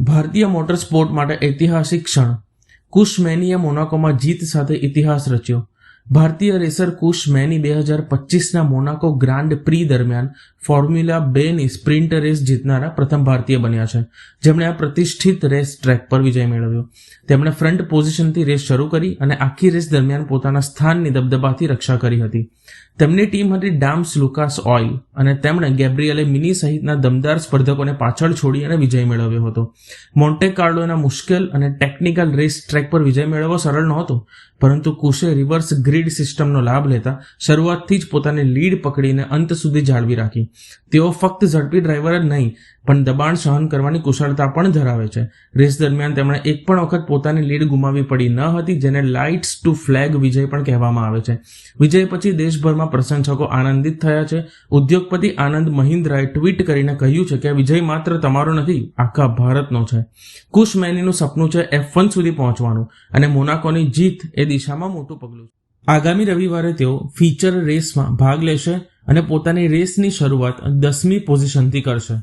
ભારતીય motor sport માટે ઐતિહાસિક ક્ષણ. કુશમેનીએ મોનાકોમાં જીત સાથે ઇતિહાસ રચ્યો. ભારતીય રેસર કુશ મેની બે હજાર પચીસના મોનાકો ગ્રાન્ડ પ્રી દરમિયાન ફોર્મ્યુલા બેની સ્પ્રિન્ટ રેસ જીતનારા પ્રથમ ભારતીય બન્યા છે. જેમણે આ પ્રતિષ્ઠિત રેસ ટ્રેક પર વિજય મેળવ્યો. તેમણે ફ્રન્ટ પોઝિશનથી રેસ શરૂ કરી અને આખી રેસ દરમિયાન પોતાના સ્થાનની દબદબાથી રક્ષા કરી હતી. તેમની ટીમ હતી ડામ્સ લુકાસ ઓઇલ અને તેમણે ગેબ્રિયલે મિની સહિતના દમદાર સ્પર્ધકોને પાછળ છોડી અને વિજય મેળવ્યો હતો. મોન્ટે કાર્લોના મુશ્કેલ અને ટેકનિકલ રેસ ટ્રેક પર વિજય મેળવવો સરળ નહોતો, પરંતુ કુશે રિવર્સ ગ્રીડ સિસ્ટમનો લાભ લેતા શરૂઆતથી જ પોતાની લીડ પકડીને અંત સુધી જાળવી રાખી. તેઓ ફક્ત ઝડપી ડ્રાઈવર જ નહીં, પણ દબાણ સહન કરવાની કુશળતા પણ ધરાવે છે. રેસ દરમિયાન તેમણે એક પણ વખત પોતાની લીડ ગુમાવી પડી ન હતી, જેને લાઇટ્સ ટુ ફ્લેગ વિજય પણ કહેવામાં આવે છે. વિજય પછી દેશભરમાં પ્રશંસકો આનંદિત થયા છે. ઉદ્યોગપતિ આનંદ મહિન્દ્રાએ ટ્વીટ કરીને કહ્યું છે કે વિજય માત્ર તમારો નથી, આખા ભારતનો છે. કુશ મેનીનું સપનું છે એફ વન સુધી પહોંચવાનું, અને મોનાકોની જીત એ દિશામાં મોટું પગલું છે. આગામી રવિવારે તેઓ ફીચર રેસમાં ભાગ લેશે અને પોતાની રેસની શરૂઆત દસમી પોઝિશનથી કરશે.